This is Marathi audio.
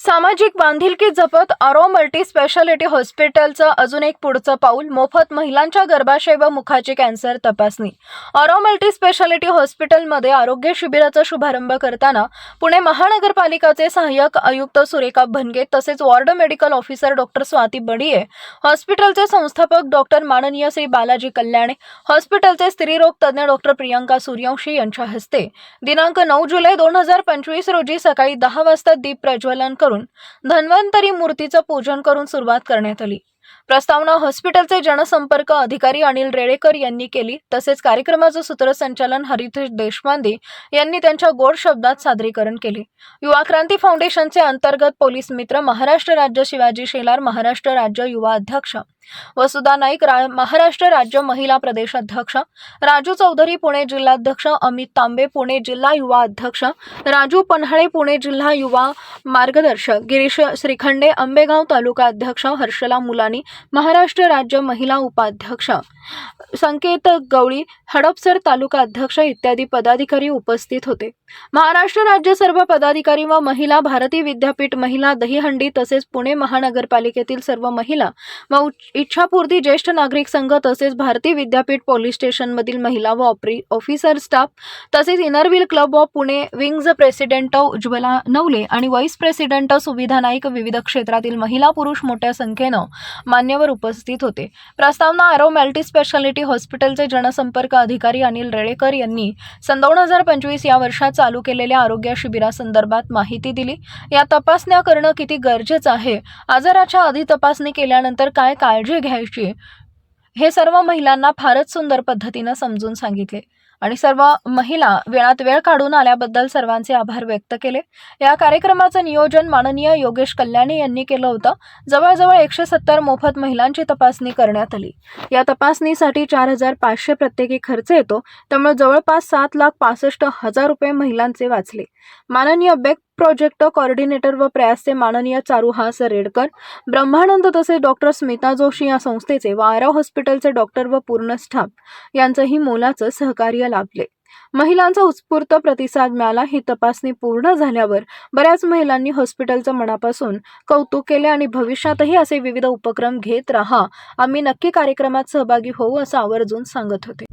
सामाजिक बांधिलकी जपत आरो मल्टी स्पेशालिटी हॉस्पिटलचं अजून एक पुढचं पाऊल मोफत महिलांच्या गर्भाशय व मुखाची कॅन्सर तपासणी. आरो मल्टी स्पेशालिटी हॉस्पिटलमध्ये आरोग्य शिबिराचा शुभारंभ करताना पुणे महानगरपालिकाचे सहाय्यक आयुक्त सुरेखा भनगे तसेच ward medical officer doctor Swati Badiye हॉस्पिटलचे संस्थापक डॉक्टर माननीय श्री बालाजी कल्याणे हॉस्पिटलचे स्त्रीरोग तज्ज्ञ डॉक्टर प्रियंका सूर्यवंशी यांच्या हस्ते दिनांक नऊ जुलै दोन हजार पंचवीस रोजी सकाळी दहा वाजता दीप प्रज्वलन करून धन्वंतरी मूर्तीचं पूजन करून सुरुवात करण्यात आली. प्रस्तावना हॉस्पिटलचे जनसंपर्क अधिकारी अनिल रेळेकर यांनी केली. तसेच कार्यक्रमाचं सूत्रसंचालन हरितेश देशपांडे यांनी त्यांच्या गोड शब्दात सादरीकरण केले. युवा क्रांती फाउंडेशनचे अंतर्गत पोलीस मित्र महाराष्ट्र राज्य शिवाजी शेलार महाराष्ट्र राज्य युवा अध्यक्ष वसुधा नाईक रा महाराष्ट्र राज्य महिला प्रदेशाध्यक्ष राजू चौधरी पुणे जिल्हाध्यक्ष अमित तांबे पुणे जिल्हा युवा अध्यक्ष राजू पन्हाळे पुणे जिल्हा युवा मार्गदर्शक गिरीश श्रीखंडे आंबेगाव तालुका अध्यक्ष हर्षला मुलानी महाराष्ट्र राज्य महिला उपाध्यक्ष संकेत गवळी हडपसर तालुका अध्यक्ष इत्यादी पदाधिकारी उपस्थित होते. महाराष्ट्र राज्य सर्व पदाधिकारी व महिला भारती विद्यापीठ महिला दहीहंडी तसेच पुणे महानगरपालिकेतील सर्व महिला व उच्च- इच्छापूर्ती ज्येष्ठ नागरिक संघ तसेच भारतीय विद्यापीठ पोलीस स्टेशनमधील महिला व ऑपरी ऑफिसर स्टाफ तसेच inner wheel club of Pune wings president Ujjwala Navale आणि व्हाईस प्रेसिडेंट सुविधा नाईक विविध क्षेत्रातील महिला पुरुष मोठ्या संख्येनं मान्यवर उपस्थित होते. प्रस्तावना आरो मल्टी स्पेशालिटी हॉस्पिटलचे जनसंपर्क अधिकारी अनिल रेळेकर यांनी सन दोन हजार पंचवीस या वर्षात चालू केलेल्या आरोग्य शिबिरासंदर्भात माहिती दिली. या तपासण्या करणं किती गरजेचं आहे? आजाराच्या आधी तपासणी केल्यानंतर काय काय काळजी घ्यायची. हे सर्व महिलांना फारच सुंदर पद्धतीनं समजून सांगितले. आणि सर्व महिला वेळात वेळ काढून आल्याबद्दल सर्वांचे आभार व्यक्त केले. या कार्यक्रमाचं नियोजन माननीय योगेश कल्याणी यांनी केलं होतं. जवळजवळ एकशे सत्तर मोफत महिलांची तपासणी करण्यात आली. या तपासणीसाठी चार हजार पाचशे प्रत्येकी खर्च येतो. त्यामुळे जवळपास सात लाख पासष्ट हजार रुपये महिलांचे वाचले. माननीय बेक प्रोजेक्ट कॉर्डिनेटर व प्रयासचे माननीय चारुहास रेडकर ब्रह्मानंद तसेच डॉक्टर स्मिता जोशी या संस्थेचे व हॉस्पिटलचे डॉक्टर व पूर्ण स्टाफ यांचंही मोलाचं सहकार्य लाभले. महिलांचा उत्स्फूर्त प्रतिसाद मिळाला ही तपासणी पूर्ण झाल्यावर बऱ्याच महिलांनी हॉस्पिटलचं मनापासून कौतुक केले आणि भविष्यातही असे विविध उपक्रम घेत राहा. आम्ही नक्की कार्यक्रमात सहभागी होऊ असं आवर्जून सांगत होते.